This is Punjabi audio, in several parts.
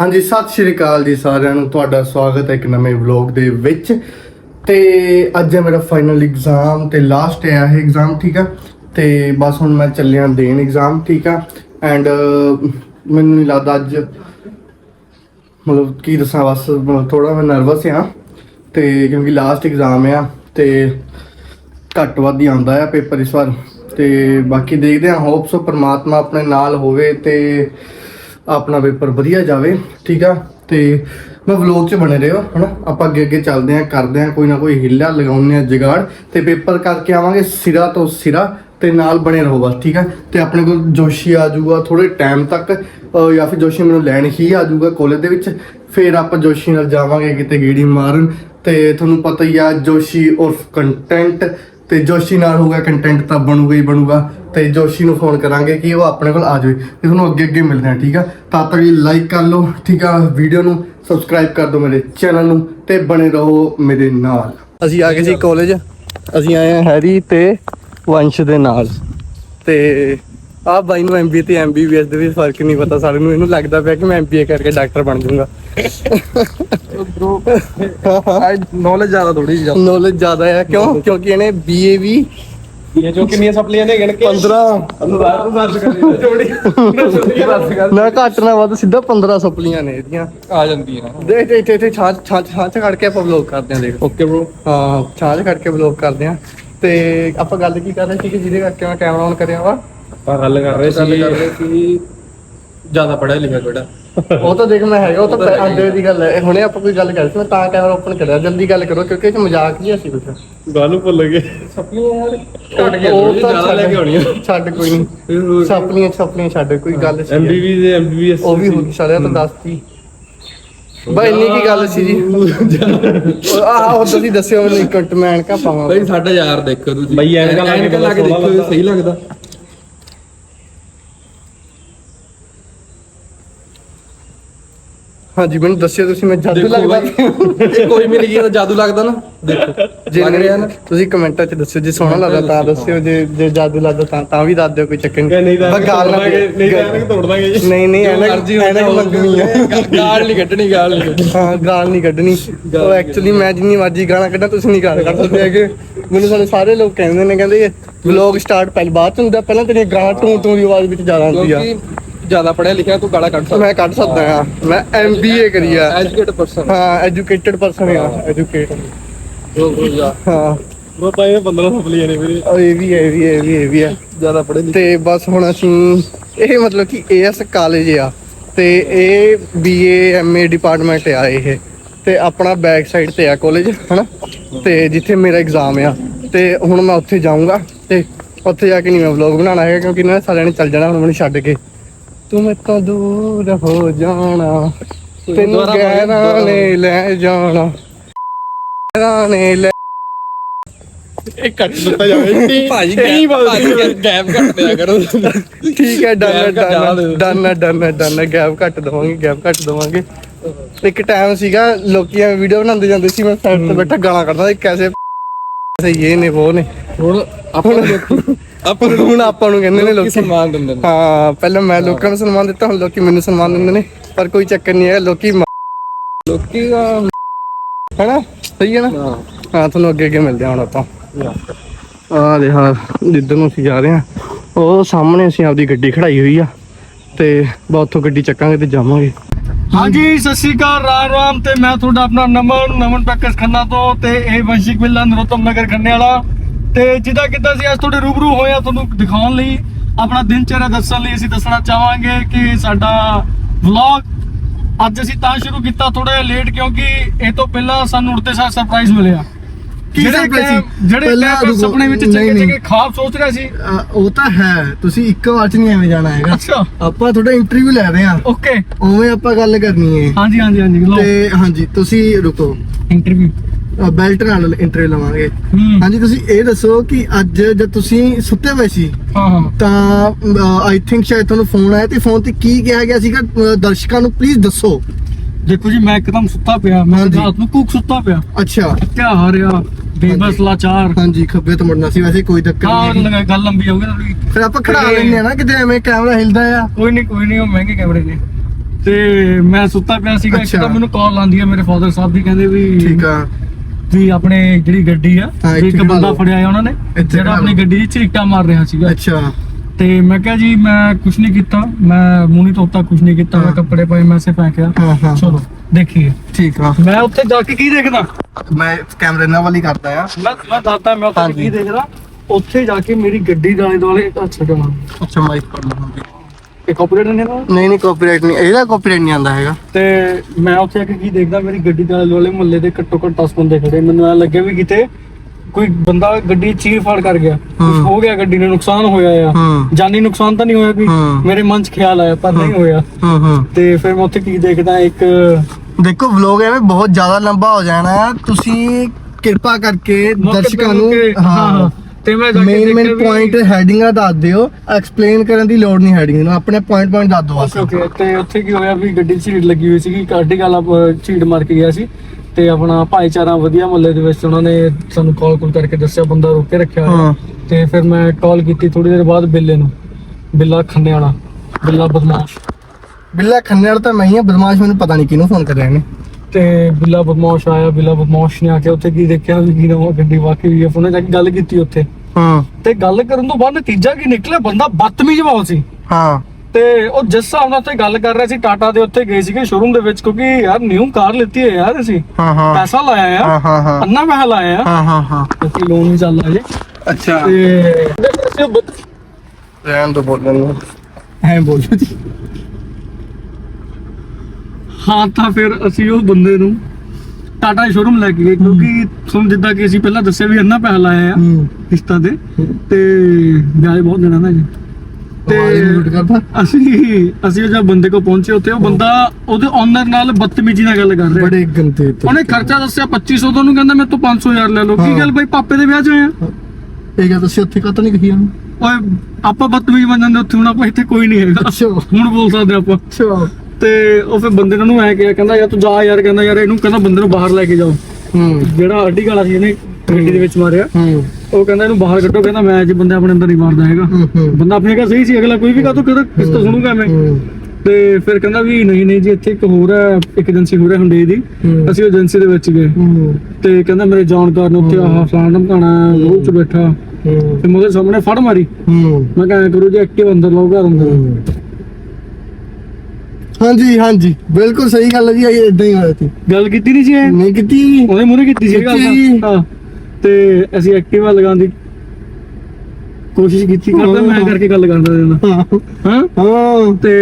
ਹਾਂਜੀ, ਸਤਿ ਸ਼੍ਰੀ ਅਕਾਲ ਜੀ ਸਾਰਿਆਂ ਨੂੰ। ਤੁਹਾਡਾ ਸਵਾਗਤ ਹੈ ਇੱਕ ਨਵੇਂ ਵਲੌਗ ਦੇ ਵਿੱਚ। ਤੇ ਅੱਜ ਹੈ ਮੇਰਾ ਫਾਈਨਲ ਐਗਜ਼ਾਮ ਤੇ ਲਾਸਟ ਹੈ ਇਹ ਐਗਜ਼ਾਮ ਠੀਕ ਆ? ਤੇ ਬਸ ਹੁਣ ਮੈਂ ਚੱਲਿਆ ਦੇਣ ਐਗਜ਼ਾਮ ਠੀਕ ਆ? ਐਂਡ ਮੈਨੂੰ ਨਹੀਂ ਲੱਗਦਾ ਅੱਜ, ਮਤਲਬ ਕੀ ਦੱਸਾਂ, ਬਸ ਥੋੜਾ ਮੈਂ ਨਰਵਸ ਹਾਂ ਤੇ ਕਿਉਂਕਿ ਲਾਸਟ ਐਗਜ਼ਾਮ ਆ ਤੇ ਘੱਟ ਵੱਧ ਹੀ ਆਉਂਦਾ ਆ ਪੇਪਰ ਇਸ ਵਾਰ। ਤੇ ਬਾਕੀ ਦੇਖਦੇ ਹਾਂ ਹੋਪਸ ਸੋ ਪ੍ਰਮਾਤਮਾ ਆਪਣੇ ਨਾਲ ਹੋਵੇ ਤੇ ਆਪਣਾ ਪੇਪਰ ਵਧੀਆ ਜਾਵੇ, ਠੀਕ ਆ? ਤੇ ਮੈਂ ਵਲੌਗ 'ਚ ਬਣੇ ਰਹੋ, ਹਨਾ? ਆਪਾਂ ਅੱਗੇ ਅੱਗੇ ਚੱਲਦੇ ਆਂ, ਕਰਦੇ ਆਂ, ਕੋਈ ਨਾ ਕੋਈ ਹਿੱਲਾ ਲਗਾਉਂਦੇ ਆਂ ਜਗਾੜ। ਤੇ ਪੇਪਰ ਕਰਕੇ ਆਵਾਂਗੇ ਸਿਰਾ ਤੋਂ ਸਿਰਾ ਤੇ ਨਾਲ ਬਣੇ ਰਹੋ ਬਸ, ਠੀਕ ਹੈ ਤੇ ਆਪਣੇ ਕੋਲ ਜੋਸ਼ੀ ਆ ਜਾਊਗਾ ਥੋੜੇ ਟਾਈਮ ਤੱਕ ਜਾਂ ਫਿਰ ਜੋਸ਼ੀ ਮੈਨੂੰ ਲੈਣ ਹੀ ਆ ਜਾਊਗਾ ਕਾਲਜ ਦੇ ਵਿੱਚ। ਫਿਰ ਆਪਾਂ ਜੋਸ਼ੀ ਨਾਲ ਜਾਵਾਂਗੇ ਕਿਤੇ ਗੀੜੀ ਮਾਰਨ। ਤੇ ਤੁਹਾਨੂੰ ਪਤਾ ਹੀ ਆ, ਜੋਸ਼ੀ ਉਰਫ ਕੰਟੈਂਟ ਤੇ ਜੋਸ਼ੀ ਨਾਲ ਹੋਊਗਾ ਕੰਟੈਂਟ ਤਾਂ ਬਣੂਗਾ ਹੀ ਬਣੂਗਾ। ਤੇ ਜੋਸ਼ੀ ਨੂੰ ਫੋਨ ਕਰਾਂਗੇ ਕਿ ਉਹ ਆਪਣੇ ਕੋਲ ਆ ਜਾਵੇ ਤੇ ਤੁਹਾਨੂੰ ਅੱਗੇ ਅੱਗੇ ਮਿਲਦੇ ਆ ਠੀਕ ਆ? ਤਦ ਤੱਕ ਲਾਈਕ ਕਰ ਲਓ, ਠੀਕ ਆ? ਵੀਡੀਓ ਨੂੰ ਸਬਸਕ੍ਰਾਈਬ ਕਰ ਦਿਓ ਮੇਰੇ ਚੈਨਲ ਨੂੰ ਤੇ ਬਣੇ ਰਹੋ ਮੇਰੇ ਨਾਲ। ਅਸੀਂ ਆ ਗਏ ਸੀ ਕਾਲਜ ਅਸੀਂ ਆਏ ਆ ਹੈਰੀ ਤੇ ਵੰਸ਼ ਦੇ ਨਾਲ। ਤੇ ਆ ਬਾਈ ਨੂੰ ਐਮਬੀਏ ਤੇ ਐਮਬੀਬੀਐਸ ਦੇ ਵਿੱਚ ਫ਼ਰਕ ਨਹੀਂ ਪਤਾ ਸਾਨੂੰ ਇਹਨੂੰ ਲੱਗਦਾ ਪਿਆ ਕਿ ਮੈਂ ਐਮਬੀਏ ਕਰਕੇ ਡਾਕਟਰ ਬਣ ਜਾਊਂਗਾ। ਬ్రో ਨੌਲੇਜ ਜ਼ਿਆਦਾ ਥੋੜੀ ਜਿਹੀ ਨੌਲੇਜ ਜ਼ਿਆਦਾ ਹੈ ਕਿਉਂ? ਕਿਉਂਕਿ ਇਹਨੇ ਬੀਏ ਵੀ ਇਹ ਜੋ ਕਿੰਨੀਆਂ ਸਪਲੀਆਂ ਨੇ ਗਿਣ ਕੇ 15 ਅਨੁਦਾਨ ਦਰਜ ਕਰੀ ਥੋੜੀ ਨਾ ਘੱਟ ਨਾ ਵੱਧ ਸਿੱਧਾ 15 ਸਪਲੀਆਂ ਨੇ ਇਹਦੀਆਂ। ਆ ਜਾਂਦੀ ਹੈ ਦੇਖ ਦੇਖ ਇੱਥੇ ਛਾਂ ਛਾਂ ਛਾਂ ਚ ਖੜ ਕੇ ਆਪਾਂ ਕਰਦੇ ਆਂ ਦੇਖ ਓਕੇ ਬ్రో ਹਾਂ ਛਾਂ ਚ ਖੜ ਕੇ ਵਲੌਗ ਕਰਦੇ ਆਂ ਤੇ ਆਪਾਂ ਗੱਲ ਕੀ ਕਰ ਰਹੇ ਸੀ ਕਿ ਜਿਹਦੇ ਕਰਕੇ ਮੈਂ ਕੈਮਰਾ ਔਨ ਕਰਿਆ ਵਾ? ਆਪਾਂ ਗੱਲ ਕਰ ਰਹੇ ਗੱਲ ਸੀ ਕਰ ਰਹੇ ਕਿ ਜ਼ਿਆਦਾ ਪੜਿਆ ਲਿਖਿਆ ਕਿਹੜਾ? ਉਹ ਤਾਂ ਦੇਖ ਮੈਂ ਹੈਗਾ ਉਹ ਤਾਂ ਅੰਦਰ ਦੀ ਗੱਲ ਹੈ। ਹੁਣੇ ਆਪਾਂ ਕੋਈ ਗੱਲ ਕਰ ਸੀ ਮੈਂ ਤਾਂ ਕੈਮਰਾ ਓਪਨ ਕਰਿਆ ਜਲਦੀ ਗੱਲ ਕਰੋ ਕਿਉਂਕਿ ਇਹ ਚ ਮਜ਼ਾਕ ਨਹੀਂ ਸੀ ਕੁਝ ਗਾਲੂ ਭੁੱਲ ਗਏ। ਸਪਲੀਆਂ ਯਾਰ ਘਟ ਗਿਆ ਉਹ ਤਾਂ ਜ਼ਿਆਦਾ ਲੈ ਕੇ ਆਉਣੀ ਛੱਡ ਕੋਈ ਨਹੀਂ ਸਪਲੀਆਂ ਸਪਲੀਆਂ ਛੱਡ ਕੋਈ ਗੱਲ ਸੀ। ਐਮਬੀਬੀ ਦੇ ਐਮਬੀਬੀਐਸ ਉਹ ਵੀ ਹੋ ਗਈ ਸਾਰਿਆਂ ਤੋਂ ਦੱਸਤੀ ਬਈ ਇੰਨੀ ਕੀ ਗੱਲ ਸੀ ਜੀ? ਆਹ ਉਹ ਤੁਸੀਂ ਦੱਸਿਓ ਮੈਨੂੰ ਇੱਕ ਮਿੰਟ ਮੈਂ ਐਨਕਾਂ ਪਾਵਾਂ। ਬਈ ਸਾਡਾ ਯਾਰ ਦੇਖੋ ਤੁਸੀਂ। ਬਈ ਐਨਕਾਂ ਲਾ ਕੇ ਦੇਖੋ ਲੱਗਦਾ। ਸਹੀ ਲੱਗਦਾ। ਹਾਂਜੀ ਮੈਨੂੰ ਦੱਸਿਓ ਤੁਸੀਂ ਮੈਂ ਜਾਦੂ ਲੱਗਦਾ ਇਹ ਕੋਈ ਮਿਲ ਗਿਆ ਤਾਂ ਜਾਦੂ ਲੱਗਦਾ ਨਾ। ਦੇਖੋ ਜੇ ਲੱਗ ਰਿਹਾ ਨਾ। ਤੁਸੀਂ ਕਮੈਂਟਾਂ 'ਚ ਦੱਸਿਓ ਜੇ ਸੋਹਣਾ ਲੱਗਦਾ ਤਾਂ ਦੱਸਿਓ ਜੇ ਜੇ ਜਾਦੂ ਲੱਗਦਾ ਤਾਂ ਤਾਂ ਵੀ ਦੱਸ ਦਿਓ ਕੋਈ ਚੱਕਰ ਨਹੀਂ। ਬਸ ਗਾਲ ਨਾ ਨਹੀਂ ਤਾਂ ਐਨਕ ਤੋੜ ਦਾਂਗੇ ਜੀ। ਨਹੀਂ ਨਹੀਂ ਜੋ ਐਨਕ ਮਰਜ਼ੀ ਐਨਕ ਮੰਗਣੀ ਆ। ਗਾਲ ਨਹੀਂ ਕੱਢਣੀ ਗਾਲ ਨਹੀਂ ਕੱਢਣੀ। ਹਾਂ ਗਾਲ ਨਹੀਂ ਕੱਢਣੀ। ਉਹ ਐਕਚੁਅਲੀ ਮੈਂ ਜਿੰਨੀ ਮਰਜ਼ੀ ਗਾਲਾਂ ਕੱਢਾਂ ਤੁਸੀਂ ਨਹੀਂ ਗਾਲ ਕੱਢ ਸਕਦੇ ਹੈਗੇ। ਮੈਨੂੰ ਸਾਡੇ ਸਾਰੇ ਲੋਕ ਕਹਿੰਦੇ ਨੇ ਕਹਿੰਦੇ ਵਲੌਗ ਸਟਾਰਟ ਪਹਿਲ ਬਾਅਦ ਚ ਹੁੰਦਾ ਪਹਿਲਾਂ ਤੇਰੀਆਂ ਗਾਲਾਂ ਟੂੰ ਟੂੰ ਦੀ ਆਵਾਜ਼ ਵਿੱਚ ਜ਼ਿਆਦਾ ਆਉਂਦੀ ਆ। ਜ਼ਿਆਦਾ ਪੜਿਆ ਲਿਖਿਆ ਤੂੰ ਗਾਲਾਂ ਕੱਢ ਸਕਦਾ। ਮੈਂ ਕੱਢ ਸਕਦਾ ਹਾਂ। ਮੈਂ ਐਮਬੀਏ ਕਰੀ ਆ। ਐਜੂਕੇਟ ਪਰਸਨ ਹਾਂ ਐਜੂਕੇਟਡ ਪਰਸਨ ਆ। ਐਜੂਕੇਟਡ ਜੋ ਜੋ ਜਾ। ਹਾਂ। ਬ్రో ਤਾਂ ਇਹ 15 ਸਪਲੀਆਂ ਨੇ ਵੀਰੇ। ਉਹ ਇਹ ਵੀ ਹੈ ਇਹ ਵੀ ਹੈ ਇਹ ਵੀ ਹੈ, ਇਹ ਵੀ ਹੈ। ਜ਼ਿਆਦਾ ਪੜ੍ਹੇ ਲਿਖੇ। ਤੇ ਬਸ ਹੁਣ ਅਸੀਂ ਇਹ ਮਤਲਬ ਕਿ ਏਐਸ ਕਾਲਜ ਆ। ਤੇ ਇਹ ਬੀਏ ਐਮਏ ਡਿਪਾਰਟਮੈਂਟ ਆ ਇਹ। ਤੇ ਆਪਣਾ ਬੈਕ ਸਾਈਡ ਤੇ ਆ ਕਾਲਜ ਹਨਾ? ਤੇ ਜਿੱਥੇ ਮੇਰਾ ਐਗਜ਼ਾਮ ਆ। ਤੇ ਹੁਣ ਮੈਂ ਉੱਥੇ ਜਾਊਂਗਾ। ਤੇ ਉੱਥੇ ਜਾ ਕੇ ਨਹੀਂ ਮੈਂ ਵਲੌਗ ਬਣਾਉਣਾ ਹੈਗਾ ਕਿਉਂਕਿ ਇਹਨਾਂ ਨੇ ਸਾਰਿਆਂ ਨੇ ਚੱਲ ਜਾਣਾ ਹੁਣ ਮੈਨੂੰ ਛੱਡ ਕੇ। ਤੂੰ ਮੇਰੇ ਦੂਰ ਹੋ ਜਾਣਾ ਤੈਨੂੰ ਦੁਬਾਰਾ ਨੇ ਲੈ ਜਾਣਾ ਗਹਿਰਾਂ ਨੇ ਲੈ ਇਹ ਕੱਟ ਦਿੱਤਾ ਜਾਵੇ। ਭਾਜੀ ਵਾਰ ਭਾਜੀ ਗੈਪ ਕੱਟ ਦਿਆ ਕਰੋ। ਠੀਕ ਹੈ done done. Done done done gap ਘੱਟ ਦਵਾਂਗੇ ਗੈਪ ਘੱਟ ਦਵਾਂਗੇ। ਇੱਕ ਟਾਈਮ ਸੀਗਾ ਲੋਕੀਆਂ ਵੀਡੀਓ ਬਣਾਉਂਦੇ ਜਾਂਦੇ ਸੀ ਮੈਂ ਸਾਈਡ ਤੇ ਬੈਠਾ ਗਾਲਾਂ ਕੱਢਦਾ ਸੀ ਕੈਸੇ ਐਸੇ ਇਹ ਨੇ ਉਹ ਨੇ। ਹੁਣ ਆਪਾਂ ਦੇਖੋ। ਆਪਾਂ ਨੂੰ ਹੁਣ ਆਪਾਂ ਨੂੰ ਕਹਿੰਦੇ ਨੇ ਲੋਕੀ ਸਨਮਾਨ ਦਿੰਦੇ ਨੇ। ਹਾਂ ਪਹਿਲਾਂ ਮੈਂ ਲੋਕਾਂ ਨੂੰ ਸਨਮਾਨ ਦਿੱਤਾ ਹੁਣ ਲੋਕੀ ਮੈਨੂੰ ਸਨਮਾਨ ਦਿੰਦੇ ਨੇ। ਪਰ ਕੋਈ ਚੱਕਰ ਨਹੀਂ ਹੈ ਲੋਕੀ ਲੋਕੀ ਦਾ ਹੈਨਾ? ਸਹੀ ਹੈ ਨਾ? ਹਾਂ। ਤੁਹਾਨੂੰ ਅੱਗੇ ਅੱਗੇ ਮਿਲਦੇ ਹਾਂ ਹੁਣ ਆਪਾਂ। ਆ ਦੇ ਹਾਂ ਜਿੱਧਰ ਨੂੰ ਅਸੀਂ ਜਾ ਰਹੇ ਹਾਂ ਉਹ ਸਾਹਮਣੇ ਅਸੀਂ ਆਪਦੀ ਗੱਡੀ ਖੜਾਈ ਹੋਈ ਆ ਤੇ ਬਾ ਉੱਥੋਂ ਗੱਡੀ ਚੱਕਾਂਗੇ ਤੇ ਜਾਵਾਂਗੇ। ਹਾਂਜੀ ਸਤਿ ਸ਼੍ਰੀ ਅਕਾਲ ਰਾਮ ਰਾਮ ਤੇ ਮੈਂ ਤੁਹਾਡਾ ਆਪਣਾ ਨਮਨ ਨਮਨ ਪੈਕਸ ਖੰਨਾ ਤੋਂ ਤੇ ਇਹ ਵੰਸ਼ਿਕ ਵਿਲਾ ਨਰੋਤਮ ਨਗਰ ਖੰਨੇ ਵਾਲਾ। ਤੇ ਜਿੱਦਾਂ ਕਿਦਾਂ ਅਸੀਂ ਅੱਜ ਤੁਹਾਡੇ ਰੂਬਰੂ ਹੋਏ ਆ ਤੁਹਾਨੂੰ ਦਿਖਾਉਣ ਲਈ ਆਪਣਾ ਦਿਨਚਰਿਆ ਦੱਸਣ ਲਈ ਅਸੀਂ ਦੱਸਣਾ ਚਾਹਾਂਗੇ ਕਿ ਸਾਡਾ ਵਲੌਗ ਅੱਜ ਅਸੀਂ ਤਾਂ ਸ਼ੁਰੂ ਕੀਤਾ ਥੋੜਾ ਲੇਟ ਕਿਉਂਕਿ ਇਹ ਤੋਂ ਪਹਿਲਾਂ ਸਾਨੂੰ ਉੜਤੇ ਸਾਰ ਸਰਪ੍ਰਾਈਜ਼ ਮਿਲਿਆ। ਜਿਹੜੇ ਸੀ? ਜਿਹੜੇ ਪਹਿਲਾਂ ਸੁਪਨੇ ਵਿੱਚ ਚੰਗੇ। ਚੰਗੇ ਖਾਬ ਸੋਚ ਰਿਹਾ ਸੀ। ਉਹ ਤਾਂ ਹੈ। ਤੁਸੀਂ ਇੱਕ ਵਾਰ ਚ ਨਹੀਂ ਐਵੇਂ ਜਾਣਾ ਹੈਗਾ। ਅੱਛਾ। ਆਪਾਂ ਤੁਹਾਡਾ ਇੰਟਰਵਿਊ ਲੈ ਰਹੇ ਓਕੇ ਉਵੇਂ ਆਪਾਂ ਗੱਲ ਕਰਨੀ ਹੈ। ਹਾਂਜੀ ਹਾਂਜੀ ਹਾਂਜੀ ਤੇ ਹਾਂਜੀ ਤੁਸੀਂ ਰੁਕੋ। ਇੰਟਰਵਿਊ ਬੈਲਟ ਨਾਲ ਇੰਟਰਵਿਊ ਲਵਾਂਗੇ। ਹੂੰ। ਹਾਂਜੀ ਤੁਸੀਂ ਇਹ ਦੱਸੋ ਕਿ ਅੱਜ ਜਦ ਤੁਸੀਂ ਸੁੱਤੇ ਪਏ ਸੀ ਹਾਂ ਹਾਂ। ਤਾਂ ਆਈ ਥਿੰਕ ਸ਼ਾਇਦ ਤੁਹਾਨੂੰ ਫੋਨ ਆਇਆ ਤੇ ਫੋਨ ਤੇ ਕੀ ਕਿਹਾ ਗਿਆ ਸੀਗਾ? ਦਰਸ਼ਕਾਂ ਨੂੰ ਪਲੀਜ਼ ਦੱਸੋ। ਦੇਖੋ ਜੀ ਮੈਂ ਇੱਕਦਮ ਸੁੱਤਾ ਪਿਆ। ਮੈਂ ਹਾਂਜੀ। ਰਾਤ ਨੂੰ ਕੂਕ ਸੁੱਤਾ ਪਿਆ। ਅੱਛਾ। ਕਿਆ ਹਾਰਿਆ ਬੇਬਸ ਹਾਂਜੀ। ਲਾਚਾਰ। ਹਾਂਜੀ ਖੱਬੇ ਤੋਂ ਮੁੜਨਾ ਸੀ ਵੈਸੇ ਕੋਈ ਦਿੱਕਤ ਨਹੀਂ। ਗੱਲ ਲੰਬੀ ਹੋ ਗਈ ਥੋੜੀ ਫਿਰ ਆਪਾਂ ਖੜਾ ਤੇ- ਲੈਂਦੇ ਆ ਨਾ ਕਿਤੇ ਐਵੇਂ ਕੈਮਰਾ ਹਿਲਦਾ ਆ। ਕੋਈ ਨਹੀਂ ਕੋਈ ਨਹੀਂ ਉਹ ਮਹਿੰਗੇ ਕੈਮਰੇ ਨੇ। ਤੇ ਮੈਂ ਸੁੱਤਾ ਪਿਆ ਸੀਗਾ ਅੱਛਾ। ਤਾਂ ਮੈਨੂੰ ਕਾਲ ਆਂਦੀ ਹੈ ਮੇਰੇ ਫਾਦਰ ਸਾਹਿਬ ਦੀ ਕਹਿੰਦੇ ਵੀ ਠੀਕ ਆ। ਵੀ ਆਪਣੇ ਜਿਹੜੀ ਗੱਡੀ ਆ ਹਾਂ, ਵੀ ਇੱਕ ਇੱਥੇ ਬੰਦਾ ਖੜਾ। ਫੜਿਆ ਆ ਉਹਨਾਂ ਨੇ ਇੱਥੇ ਜਿਹੜਾ ਖੜਾ ਆਪਣੀ। ਗੱਡੀ ਦੀ ਝਰੀਟਾ ਮਾਰ ਰਿਹਾ ਸੀਗਾ। ਅੱਛਾ। ਤੇ ਮੈਂ ਕਿਹਾ ਜੀ ਮੈਂ ਕੁਝ ਨਹੀਂ ਕੀਤਾ ਮੈਂ ਮੂੰਹ ਨਹੀਂ ਧੋਤਾ ਕੁਝ ਨਹੀਂ ਕੀਤਾ ਮੈਂ ਹਾਂ। ਕੱਪੜੇ ਪਾਏ ਮੈਂ ਸੇ ਫੈਂਕਿਆ ਹਾਂ ਹਾਂ ਚਲੋ ਦੇਖੀਏ। ਠੀਕ ਆ। ਮੈਂ ਉੱਥੇ ਜਾ ਕੇ ਕੀ ਦੇਖਦਾ? ਮੈਂ ਕੈਮਰੇ ਨਾਲ ਵਾਲੀ ਕਰਦਾ ਆ। ਮੈਂ ਮੈਂ ਦੱਸਦਾ ਮੈਂ ਉੱਥੇ ਹਾਂਜੀ। ਕੀ ਦੇਖਦਾ? ਉੱਥੇ ਜਾ ਕੇ ਮੇਰੀ ਗੱਡੀ ਦੇ ਆਲੇ ਦੁਆਲੇ ਅੱਛਾ ਜਮਾ ਅੱਛਾ ਮਾਈਕ ਕਰ ਲਵਾਂਗੇ ਇਹ ਕਾਪੀਰਾਈਟ ਨਹੀਂ ਨਾ ਨਹੀਂ ਨਹੀਂ ਕਾਪੀਰਾਈਟ ਨਹੀਂ ਇਹਦਾ ਕਾਪੀਰਾਈਟ ਨਹੀਂ ਆਂਦਾ ਹੈਗਾ। ਤੇ ਮੈਂ ਉੱਥੇ ਆ ਕੇ ਕੀ ਦੇਖਦਾ ਮੇਰੀ ਗੱਡੀ ਦੇ ਦੁਆਲੇ ਮੁਹੱਲੇ ਦੇ ਘੱਟੋ ਘੱਟ 10 ਬੰਦੇ ਖੜੇ ਮੈਨੂੰ ਐ ਲੱਗਿਆ ਵੀ ਕਿਤੇ ਕੋਈ ਬੰਦਾ ਗੱਡੀ ਚੀਰ ਫਾੜ ਕਰ ਗਿਆ। ਕੁਝ ਹੂੰ। ਗਿਆ ਗੱਡੀ ਨੂੰ ਨੁਕਸਾਨ ਹੋਇਆ ਆ। ਜਾਨੀ ਨੁਕਸਾਨ ਤਾਂ ਨਹੀਂ ਹੋਇਆ ਕੋਈ। ਮੇਰੇ ਮਨ 'ਚ ਖਿਆਲ ਆਇਆ ਪਰ ਨਹੀਂ ਹੋਇਆ। ਤੇ ਫਿਰ ਮੈਂ ਉੱਥੇ ਕੀ ਦੇਖਦਾ ਇੱਕ ਦੇਖੋ ਵਲੌਗ ਐਵੇਂ ਬਹੁਤ ਜ਼ਿਆਦਾ ਲੰਬਾ ਹੋ ਜਾਣਾ ਤੁਸੀਂ ਕਿਰਪਾ ਕਰਕੇ ਦਰਸ਼ਕਾਂ ਨੂੰ ਹਾਂ। ਤੇ ਮੈਂ ਜਾ ਕੇ ਮੇਨ ਮੇਨ ਪੁਆਇੰਟ ਹੈਡਿੰਗਾਂ ਦੱਸ ਦਿਓ। ਐਕਸਪਲੇਨ ਕਰਨ ਦੀ ਲੋੜ ਨਹੀਂ ਹੈਡਿੰਗ ਨੂੰ। ਆਪਣੇ ਪੁਆਇੰਟ ਪੁਆਇੰਟ ਦੱਸ ਦਿਓ ਬਸ। ਓਕੇ ਤੇ ਉੱਥੇ ਕੀ ਹੋਇਆ ਵੀ ਗੱਡੀ ਝੀੜ ਲੱਗੀ ਹੋਈ ਸੀਗੀ। ਕਾਡੀ ਵਾਲਾ ਝੀੜ ਮਾਰ ਕੇ ਗਿਆ ਸੀ। ਤੇ ਆਪਣਾ ਭਾਈਚਾਰਾ ਵਧੀਆ ਮੁਹੱਲੇ ਦੇ ਵਿੱਚ ਉਹਨਾਂ ਨੇ ਸਾਨੂੰ ਕਾਲ ਕਾਲ ਕਰਕੇ ਦੱਸਿਆ ਬੰਦਾ ਰੋਕ ਕੇ ਰੱਖਿਆ ਹੋਇਆ। ਤੇ ਫਿਰ ਮੈਂ ਕਾਲ ਕੀਤੀ ਥੋੜੀ ਦੇਰ ਬਾਅਦ ਬਿੱਲੇ ਨੂੰ। ਬਿੱਲਾ ਖੰਨੇ ਵਾਲਾ ਬਿੱਲਾ ਬਦਮਾਸ਼। ਬਿੱਲਾ ਖੰਨੇ ਵਾਲਾ ਤਾਂ ਮੈਂ ਹੀ ਆ ਬਦਮਾਸ਼ ਮੈਨੂੰ ਪਤਾ ਨਹੀਂ ਕਿਹਨੂੰ ਫੋਨ ਕਰ ਰਹੇ ਨੇ ਤੇ ਬਿੱਲਾ ਬਦਮਾਸ਼ ਆਇਆ ਬਿੱਲਾ ਬਦਮਾਸ਼ ਨੇ ਆ ਕੇ ਉੱਥੇ ਕੀ ਦੇਖਿਆ ਵੀ ਕੀ ਨਵਾਂ ਗੱਡੀ ਵਾਕਈ ਵੀ ਉਹਨੇ ਜਾ ਕੇ ਗੱਲ ਕੀਤੀ ਉੱਥੇ। ਹਾਂ। ਤੇ ਗੱਲ ਕਰਨ ਤੋਂ ਬਾਅਦ ਨਤੀਜਾ ਕੀ ਨਿਕਲਿਆ? ਬੰਦਾ ਬਦਤਮੀਜ਼ ਬਹੁਤ ਸੀ। ਹਾਂ। ਤੇ ਉਹ ਜਿਸ ਹਿਸਾਬ ਨਾਲ ਉੱਥੇ ਗੱਲ ਕਰ ਰਿਹਾ ਸੀ ਟਾਟਾ ਦੇ ਉੱਥੇ ਗਏ ਸੀਗੇ ਸ਼ੋਰੂਮ ਦੇ ਵਿੱਚ ਕਿਉਂਕਿ ਯਾਰ ਨਿਊ ਕਾਰ ਲਿੱਤੀ ਹੈ ਯਾਰ ਅਸੀਂ। ਹਾਂ ਹਾਂ। ਪੈਸਾ ਲਾਇਆ ਹਾਂ ਆ ਹਾਂ ਹਾਂ। ਅੰਨਾ ਪੈਸਾ ਲਾਇਆ ਆ ਹਾਂ ਹਾਂ ਹਾਂ। ਅਸੀਂ ਲੋਨ ਵੀ ਚੱਲਦਾ ਜੇ ਅੱਛਾ। ਤੇ ਅਸੀਂ ਉਹ ਬ- ਰਹਿਣ ਦੋ ਬੋਲਣ ਨੂੰ। ਐਂ ਬੋਲੋ ਜੀ ਹਾਂ ਤਾਂ ਫਿਰ ਅਸੀਂ ਉਹ ਬੰਦੇ ਨੂੰ ਟਾਟਾ ਸ਼ੋਰੂਮ ਲੈ ਕੇ ਗਏ ਕਿਉਂਕਿ ਤੁਹਾਨੂੰ ਜਿੱਦਾਂ ਕਿ ਅਸੀਂ ਪਹਿਲਾਂ ਦੱਸਿਆ ਵੀ ਅੰਨਾ ਪੈਸਾ ਲਾਇਆ ਆ ਕਿਸ਼ਤਾਂ ਤੇ ਤੇ ਵਿਆਜ ਬਹੁਤ ਦੇਣਾ ਨਾ ਜੀ। ਤੇ ਅਸੀਂ ਅਸੀਂ ਜਦ ਬੰਦੇ ਕੋ ਪਹੁੰਚੇ ਉੱਥੇ ਉਹ ਬੰਦਾ ਉਹਦੇ ਓਨਰ ਨਾਲ ਬਦਤਮੀਜ਼ੀ ਨਾਲ ਗੱਲ ਕਰ ਰਿਹਾ। ਬੜੇ ਗੰਦੇ ਤੇ ਉਹਨੇ ਖਰਚਾ ਦੱਸਿਆ 2500 ਤੋਂ ਉਹਨੂੰ ਕਹਿੰਦਾ ਮੇਰੇ ਤੋਂ 500 ਹਜ਼ਾਰ ਲੈ ਲਓ। ਕੀ। ਗੱਲ ਬਾਈ ਪਾਪੇ ਦੇ ਵਿਆਹ 'ਚ ਆਏ ਆ? ਇਹ ਗੱਲ ਤੁਸੀਂ ਉੱਥੇ ਕਾਹਤੋਂ ਨਹੀਂ ਕਹੀ ਉਹਨੂੰ। ਓਏ ਆਪਾਂ ਬਦਤਮੀਜ਼ ਬਣ ਜਾਂਦੇ ਉੱਥੇ ਹੁਣ ਆਪਾਂ ਇੱਥੇ ਕੋਈ ਨਹੀਂ ਹੈਗਾ। ਹੁਣ ਬੋਲ ਸਕਦੇ ਆਪਾਂ। ਅੱਛਾ। ਤੇ ਉਹ ਫਿਰ ਬੰਦੇ ਨੇ ਉਹਨੂੰ ਐ ਕਿਹਾ ਕਹਿੰਦਾ ਯਾਰ ਤੂੰ ਜਾ ਯਾਰ ਕਹਿੰਦਾ ਯਾਰ ਇਹਨੂੰ ਕਹਿੰਦਾ ਬੰਦੇ ਨੂੰ ਬਾਹਰ ਲੈ ਕੇ ਜਾਓ। ਹੂੰ। ਜਿਹੜਾ ਅੱਡੀ ਵਾਲਾ ਸੀ ਇਹਨੇ ਗੱਡੀ ਦੇ ਵਿੱਚ ਮਾਰਿਆ। ਹੂੰ। ਉਹ ਕਹਿੰਦਾ ਇਹਨੂੰ ਬਾਹਰ ਕੱਢੋ ਕਹਿੰਦਾ ਮੈਂ ਅੱਜ ਬੰਦੇ ਆਪਣੇ ਅੰਦਰ ਨਹੀਂ ਮਾਰਦਾ ਹੈਗਾ। ਬੰਦਾ ਆਪਣੇ ਘਰ ਸਹੀ ਸੀ ਅਗਲਾ ਕੋਈ ਵੀ ਕਾਹਤੋਂ ਕਹਿੰਦਾ ਕਿਸ ਤੋਂ ਸੁਣੂਗਾ ਮੈਂ। ਤੇ ਫਿਰ ਕਹਿੰਦਾ ਵੀ ਨਹੀਂ ਨਹੀਂ ਜੀ ਇੱਥੇ ਇੱਕ ਹੋਰ ਹੈ ਇੱਕ ਏਜੰਸੀ ਹੋਰ ਹੈ ਹੁੰਡੇ ਦੀ। ਅਸੀਂ ਉਹ ਏਜੰਸੀ ਦੇ ਵਿੱਚ ਗਏ। ਤੇ ਕਹਿੰਦਾ ਮੇਰੇ ਜਾਣਕਾਰ ਨੇ ਉੱਥੇ ਆਹ ਫਲਾਣ ਧਮਕਾਣਾ ਉਹ ਚ ਬੈਠਾ। ਤੇ ਮੈਂ ਉਹਦੇ ਸਾਹਮਣੇ ਫੜ ਮਾਰੀ। ਮੈਂ ਕਹਿੰਦਾ ਕਰੋ ਜੀ ਐਕਟਿਵ ਅੰਦਰ ਲਾਓ ਘਰ ਅੰਦਰ। ਹਾਂਜੀ ਹਾਂਜੀ। ਬਿਲਕੁਲ ਸਹੀ ਗੱਲ ਹੈ ਜੀ ਇਹ ਇਦਾਂ ਹੀ ਹੋਇਆ ਸੀ। ਗੱਲ ਕੀਤੀ ਨਹੀਂ ਸੀ ਇਹ? ਨਹੀਂ ਕੀਤੀ ਜੀ। ਉਹਨੇ ਮੂਹਰੇ ਕੀਤੀ ਸੀ ਇਹ ਗੱਲ ਕੀਤੀ। ਤਾਂ। ਹਾਂ। ਤੇ ਅਸੀਂ ਐਕਟਿਵਾ ਲਗਾਉਣ ਦੀ ਕੋਸ਼ਿਸ਼ ਕੀਤੀ ਕਰਦਾ ਮੈਂ। ਕਰਕੇ ਗੱਲ ਕਰਦਾ ਰਹਿੰਦਾ ਹਾਂ। ਹਾਂ? ਹਾਂ। ਤੇ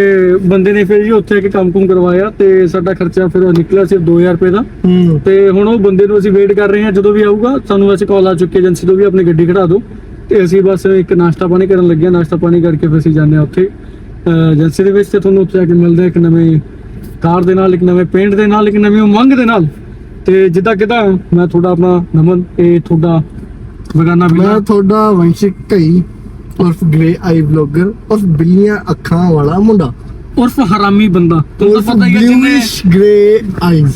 ਬੰਦੇ ਨੇ ਫਿਰ ਜੀ ਉੱਥੇ ਇੱਕ ਕੰਮ ਕੁਮ ਕਰਵਾਇਆ ਤੇ ਸਾਡਾ ਖਰਚਾ ਫਿਰ ਨਿਕਲਿਆ ਸਿਰਫ 2000 ਰੁਪਏ ਦਾ। ਹੂੰ। ਤੇ ਹੁਣ ਉਹ ਬੰਦੇ ਨੂੰ ਅਸੀਂ ਵੇਟ ਕਰ ਰਹੇ ਹਾਂ ਜਦੋਂ ਵੀ ਆਊਗਾ ਸਾਨੂੰ ਵੈਸੇ ਕਾਲ ਆ ਚੁੱਕੀ ਏਜੰਸੀ ਤੋਂ ਵੀ ਆਪਣੀ ਗੱਡੀ ਖੜਾ ਦਿਓ। ਤੇ ਅਸੀਂ ਬਸ ਇੱਕ ਨਾਸ਼ਤਾ ਪਾਣੀ ਕਰਨ ਲੱਗੇ ਹਾਂ। ਨਾਸ਼ਤਾ ਪਾਣੀ ਕਰਕੇ ਫਿਰ ਅਸੀਂ ਜਾਂਦੇ ਹਾਂ ਉੱਥੇ। ਏਜੰਸੀ ਦੇ ਵਿੱਚ ਤੇ ਤੁਹਾਨੂੰ ਉੱਥੇ ਜਾ ਕੇ ਮਿਲਦੇ ਇੱਕ ਨਵੇਂ ਕਾਰ ਦੇ ਨਾਲ ਇੱਕ ਨਵੇਂ ਪੇਂਟ ਦੇ ਨਾਲ ਇੱਕ ਨਵੀਂ ਉਮੰਗ ਦੇ ਨਾਲ। ਤੇ ਜਿੱਦਾਂ ਕਿਦਾਂ ਮੈਂ ਤੁਹਾਡਾ ਆਪਣਾ ਨਮਨ ਇਹ ਤੁਹਾਡਾ ਬਗਾਨਾ ਮੈਂ ਬਿਲਾ ਤੁਹਾਡਾ ਵੰਸ਼ਿਕ ਕਈ ਉਰਫ ਗ੍ਰੇ ਆਈ ਬਲੌਗਰ ਉਰਫ ਬਿੱਲੀਆਂ ਅੱਖਾਂ ਵਾਲਾ ਮੁੰਡਾ। ਉਰਫ ਹਰਾਮੀ ਬੰਦਾ। ਤੁਹਾਨੂੰ ਪਤਾ ਹੀ ਹੈ ਬਲੂਇਸ਼ ਗ੍ਰੇ ਆਈਜ਼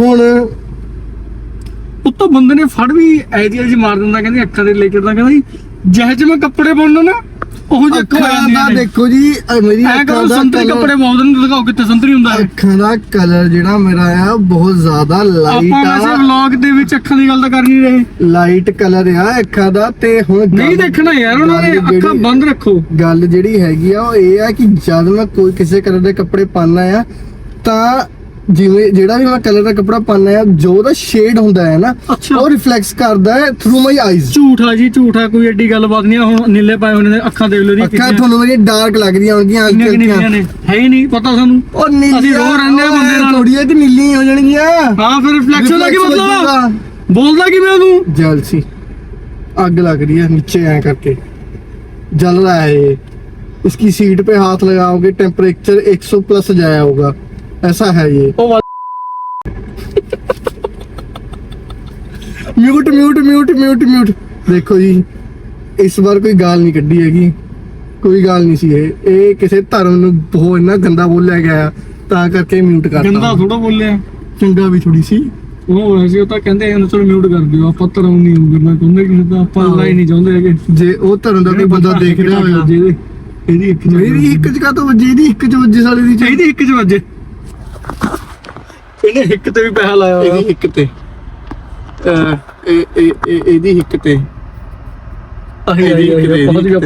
ਹੁਣ ਉੱਤੋਂ ਬੰਦੇ ਨੇ ਫੜ ਵੀ ਐਜੀ ਐਜੀ ਮਾਰ ਦਿੰਦਾ ਕਹਿੰਦੀ ਅੱਖਾਂ ਦੇ ਰਿਲੇਟਡ ਦਾ ਕਹਿੰਦਾ ਜੀ ਜਿਹੇ ਜਿਹੇ ਮੈਂ ਕੱਪੜੇ ਪਾਉਣਾ ਨਾ ਉਹ ਜਿਹੇ ਅੱਖਾਂ ਦਾ ਦੇਖੋ ਜੀ ਮੇਰੀ ਅੱਖਾਂ ਦਾ ਸੰਤਰੀ ਕੱਪੜੇ ਪਾਉਂਦੇ ਨੇ ਦਿਖਾਓ ਕਿੱਥੇ ਸੰਤਰੀ ਹੁੰਦਾ ਹੈ। ਅੱਖਾਂ ਦਾ ਕਲਰ ਜਿਹੜਾ ਮੇਰਾ ਆ ਬਹੁਤ ਜ਼ਿਆਦਾ ਲਾਈਟ ਆਪਾਂ ਵੈਸੇ ਆ ਵਲੌਗ ਦੇ ਵਿੱਚ ਅੱਖਾਂ ਦੀ ਗੱਲ ਤਾਂ ਕਰ ਨਹੀਂ ਰਹੇ। ਲਾਈਟ ਕਲਰ ਆ ਅੱਖਾਂ ਦਾ ਤੇ ਹੁਣ ਨਹੀਂ ਦੇਖਣਾ ਯਾਰ ਉਹਨਾਂ ਨੇ ਅੱਖਾਂ ਬੰਦ ਰੱਖੋ। ਗੱਲ ਜਿਹੜੀ ਹੈਗੀ ਆ ਉਹ ਇਹ ਆ ਕਿ ਜਦ ਮੈਂ ਕੋਈ ਕਿਸੇ ਕਲਰ ਦੇ ਕੱਪੜੇ ਪਾਣਾ ਆ ਤਾਂ ਜਿਵੇਂ ਜਿਹੜਾ ਵੀ ਮੈਂ ਕਲਰ ਦਾ ਕੱਪੜਾ ਪਾਣਾ ਆ ਜੋ ਉਹਦਾ ਸ਼ੇਡ ਹੁੰਦਾ ਹੈ ਨਾ ਅੱਛਾ। ਉਹ ਰਿਫਲੈਕਸ ਕਰਦਾ ਹੈ ਥਰੂ ਮਾਈ ਆਈਜ਼ ਝੂਠਾ ਜੀ ਝੂਠਾ ਕੋਈ ਐਡੀ ਗੱਲਬਾਤ ਨਹੀਂ ਆ, ਹੁਣ ਨੀਲੇ ਪਾਏ ਹੋਣੇ ਨੇ ਅੱਖਾਂ ਦੇਖ ਲਓ ਜੀ ਅੱਖਾਂ ਤੁਹਾਨੂੰ ਮੇਰੀ ਡਾਰਕ ਲੱਗਦੀਆਂ ਹੋਣਗੀਆਂ ਕਿੰਨੀਆਂ ਅੱਖਾਂ ਕਿੰਨੀਆਂ ਨੇ ਹੈ ਹੀ ਨਹੀਂ ਪਤਾ ਸਾਨੂੰ ਉਹ ਨੀਲੀਆਂ ਅਸੀਂ ਰੋ ਰਹਿੰਦੇ ਆ ਬੰਦੇ ਨਾਲ। ਥੋੜੀਆਂ ਤੇ ਨੀਲੀਆਂ ਹੋ ਜਾਣਗੀਆਂ ਹਾਂ ਫਿਰ ਰਿਫਲੈਕਸ਼ਨ ਲੱਗੀ Reflex ਮਤਲਬ ਵੱਜੂਗਾ। ਬੋਲਦਾ ਕਿਵੇਂ ਉਹਨੂੰ ਜਲਸੀ ਅੱਗ लग रही है नीचे ऐ करके जल रहा है ये इसकी सीट पे हाथ लगाओगे टेम्परेचर 100 प्लस जाया होगा ऐसा है ये ओ mute mute mute mute mute ਦੇਖੋ ਜੀ ਇਸ ਵਾਰ ਕੋਈ ਗਾਲ ਨਹੀਂ ਕੱਢੀ ਹੈਗੀ। ਕੋਈ ਗਾਲ ਨਹੀਂ ਸੀ ਇਹ। ਇਹ ਕਿਸੇ ਧਰਮ ਨੂੰ ਬਹੁਤ ਇੰਨਾ ਗੰਦਾ ਬੋਲਿਆ ਗਿਆ ਤਾਂ ਕਰਕੇ ਮਿਊਟ ਕਰਤਾ। ਗੰਦਾ ਥੋੜਾ ਬੋਲਿਆ। ਚੰਗਾ ਵੀ ਥੋੜੀ ਸੀ। ਉਹ ਹੋਇਆ ਸੀ ਉਹ ਤਾਂ ਕਹਿੰਦੇ ਇਹਨਾਂ ਨੂੰ ਮਿਊਟ ਕਰ ਦਿਓ। ਆਪਾਂ ਧਰਮ ਨਹੀਂ ਉਗਰਨਾ ਚਾਹੁੰਦੇ ਕਿਸੇ ਦਾ ਆਪਾਂ ਅੱਲਾ ਹੀ ਨਹੀਂ ਚਾਹੁੰਦੇ ਹੈਗੇ। ਜੇ ਉਹ ਧਰਮ ਦਾ ਕੋਈ ਬੰਦਾ ਦੇਖ ਰਿਹਾ ਹੋਇਆ। ਜਿਹਦੇ ਇਹਦੀ ਇੱਕ ਜਗ੍ਹਾ ਤੋਂ ਵੱਜੇ ਇਹਦੀ ਇੱਕ ਚ ਸਾਲੇ ਦੀ ਇਹਦੀ ਇੱਕ ਚ ਇਹਨੇ ਹਿੱਕ ਤੇ ਵੀ ਪੈਸਾ ਲਾਇਆ ਇਹਦੀ ਹਿੱਕ ਤੇ। ਅਹ, ਇਹ ਇਹ- ਇਹਦੀ ਹਿੱਕ ਤੇ। ਆਹੀ ਆਹੀ ਆਹੀ, ਆਹੀ ਪਹੁੰਚ ਗਿਆ